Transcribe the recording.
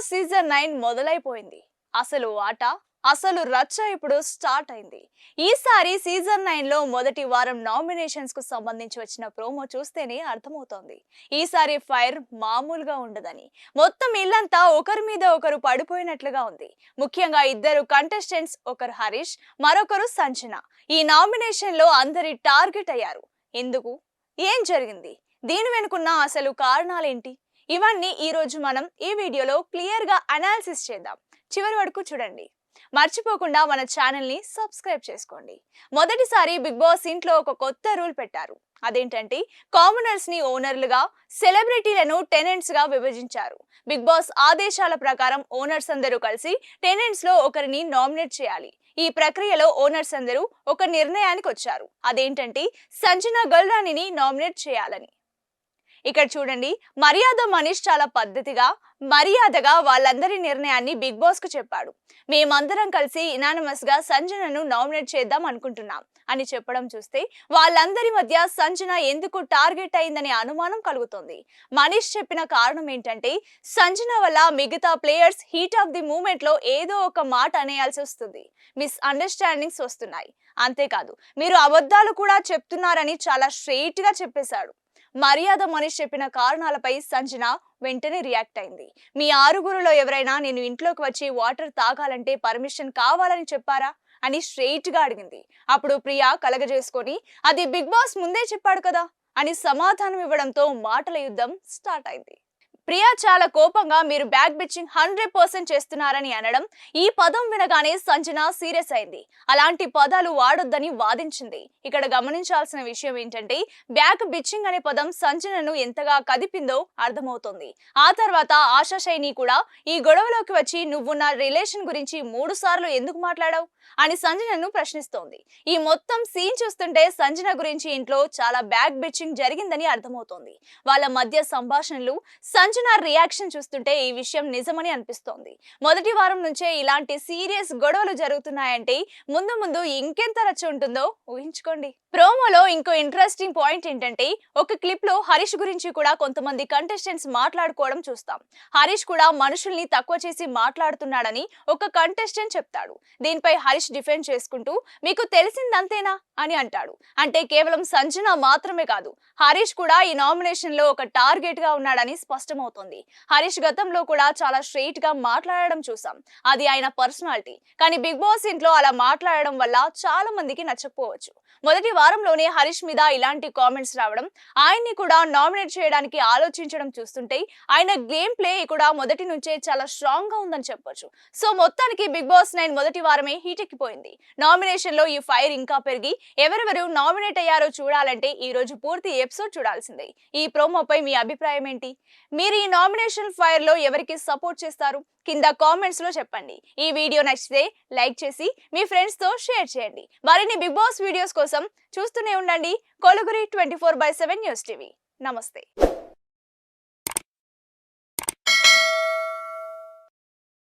Season nine మొదలైపోయింది. అసలు ఆట అసలు రచ్చ ఇప్పుడు స్టార్ట్ అయింది. ఈసారి సీజన్ నైన్లో మొదటి వారం నామినేషన్స్కు సంబంధించి వచ్చిన ప్రోమో చూస్తేనే అర్థమవుతోంది. ఈసారి ఫైర్ మామూలుగా ఉండదని. మొత్తం ఇల్లంతా ఒకరి మీద ఒకరు పడిపోయినట్లుగా ఉంది. ముఖ్యంగా ఇద్దరు కంటెస్టెంట్స్ ఒకరు హరీష్ మరొకరు సంచన. ఈ నామినేషన్లో అందరి టార్గెట్ అయ్యారు. ఎందుకు? ఏం జరిగింది? దీని వెనుకున్న అసలు కారణాలేంటి? ఇవన్నీ ఈ రోజు మనం ఈ వీడియోలో క్లియర్గా అనాలిసిస్ చేద్దాం. చివరి వరకు చూడండి. మర్చిపోకుండా మన ఛానల్ని సబ్స్క్రైబ్ చేసుకోండి. మొదటిసారి బిగ్ బాస్ ఇంట్లో ఒక కొత్త రూల్ పెట్టారు. అదేంటంటే కామనర్స్ని ఓనర్లుగా సెలబ్రిటీలను టెనెంట్స్గా విభజించారు. బిగ్ బాస్ ఆదేశాల ప్రకారం ఓనర్స్ అందరూ కలిసి టెనెంట్స్లో ఒకరిని నామినేట్ చేయాలి. ఈ ప్రక్రియలో ఓనర్స్ అందరూ ఒక నిర్ణయానికి వచ్చారు. అదేంటంటే సంజన గల్రాణిని నామినేట్ చేయాలని. ఇక్కడ చూడండి మర్యాద మనీష్ చాలా పద్ధతిగా మర్యాదగా వాళ్ళందరి నిర్ణయాన్ని బిగ్ బాస్కు చెప్పాడు. మేమందరం కలిసి ఇనానమస్గా సంజనను నామినేట్ చేద్దాం అనుకుంటున్నాం అని చెప్పడం చూస్తే వాళ్ళందరి మధ్య సంజన ఎందుకు టార్గెట్ అయిందనే అనుమానం కలుగుతుంది. మనీష్ చెప్పిన కారణం ఏంటంటే సంజన వల్ల మిగతా ప్లేయర్స్ హీట్ ఆఫ్ ది మూమెంట్లో ఏదో ఒక మాట అనేయాల్సి వస్తుంది. మిస్ అండర్స్టాండింగ్స్ వస్తున్నాయి. అంతేకాదు మీరు అబద్ధాలు కూడా చెప్తున్నారని చాలా స్ట్రెయిట్గా చెప్పేశాడు. మర్యాద మనీష్ చెప్పిన కారణాలపై సంజన వెంటనే రియాక్ట్ అయింది. మీ ఆరుగురులో ఎవరైనా నేను ఇంట్లోకి వచ్చి వాటర్ తాగాలంటే పర్మిషన్ కావాలని చెప్పారా? అని స్ట్రెయిట్గా అడిగింది. అప్పుడు ప్రియా కలగజేసుకొని అది బిగ్ బాస్ ముందే చెప్పాడు కదా? అని సమాధానం ఇవ్వడంతో మాటల యుద్ధం స్టార్ట్ అయింది. ప్రియా చాలా కోపంగా మీరు బ్యాక్ బిచ్చింగ్ హండ్రెడ్ పర్సెంట్ చేస్తున్నారని అనడం ఈ పదం వినగానే సంజన సీరియస్ అయింది. అలాంటి పదాలు వాడొద్దని వాదించింది. ఇక్కడ గమనించాల్సిన విషయం ఏంటంటే బ్యాక్ బిచ్చింగ్ అనే పదం సంజనను ఎంతగా కదిపిందో అర్థమవుతుంది. ఆ తర్వాత ఆశా శైని కూడా ఈ గొడవలోకి వచ్చి నువ్వు నా రిలేషన్ గురించి మూడు సార్లు ఎందుకు మాట్లాడావు? అని సంజనను ప్రశ్నిస్తోంది. ఈ మొత్తం సీన్ చూస్తుంటే సంజన గురించి ఇంట్లో చాలా బ్యాక్ బిచ్చింగ్ జరిగిందని అర్థమవుతోంది. వాళ్ళ మధ్య సంభాషణలు సంజన రియాక్షన్ చూస్తుంటే ఈ విషయం నిజమని అనిపిస్తోంది. మొదటి వారం నుంచే ఇలాంటి సీరియస్ గొడవలు జరుగుతున్నాయంటే ముందు ముందు ఇంకెంత రచ్చ ఉంటుందో ఊహించుకోండి. ప్రోమోలో ఇంకో ఇంట్రెస్టింగ్ పాయింట్ ఏంటంటే ఒక క్లిప్లో హరీష్ గురించి కూడా కొంతమంది కంటెస్టెంట్స్ మాట్లాడుకోవడం చూస్తాం. హరీష్ కూడా మనుషుల్ని తక్కువ చేసి మాట్లాడుతున్నాడని ఒక కంటెస్టెంట్ చెప్తాడు. దీనిపై హరీష్ డిఫెండ్ చేసుకుంటూ మీకు తెలిసిందంతేనా? అని అంటాడు. అంటే కేవలం సంజన మాత్రమే కాదు హరీష్ కూడా ఈ నామినేషన్లో ఒక టార్గెట్గా ఉన్నాడని స్పష్టమవుతుంది. హరీష్ గతంలో కూడా చాలా స్ట్రెయిట్గా మాట్లాడడం చూసాం. అది ఆయన పర్సనాలిటీ కానీ బిగ్ బాస్ ఇంట్లో అలా మాట్లాడడం వల్ల చాలా మందికి నచ్చకపోవచ్చు. మొదటి వారంలోనే హరీష్ మీద ఇలాంటి కామెంట్స్ రావడం ఆయన్ని కూడా నామినేట్ చేయడానికి ఆలోచించడం చూస్తుంటే ఆయన గేమ్ ప్లే కూడా మొదటి నుంచే చాలా స్ట్రాంగ్గా ఉందని చెప్పొచ్చు. సో మొత్తానికి బిగ్ బాస్ నైన్ మొదటి వారమే హీట్ ఎక్కిపోయింది. నామినేషన్లో ఈ ఫైర్ ఇంకా పెరిగి ఎవరెవరు నామినేట్ అయ్యారో చూడాలంటే ఈ రోజు పూర్తి ఎపిసోడ్ చూడాల్సిందే. ఈ ప్రోమోపై మీ అభిప్రాయం ఏంటి? మీరు ఈ నామినేషన్ ఫైర్లో ఎవరికి సపోర్ట్ చేస్తారు? కింద కామెంట్స్లో చెప్పండి. ఈ వీడియో నచ్చితే లైక్ చేసి మీ ఫ్రెండ్స్తో షేర్ చేయండి. మరిన్ని బిగ్ బాస్ వీడియోస్ కోసం చూస్తూనే ఉండండి. కొలుగురి twenty four by seven news TV నమస్తే.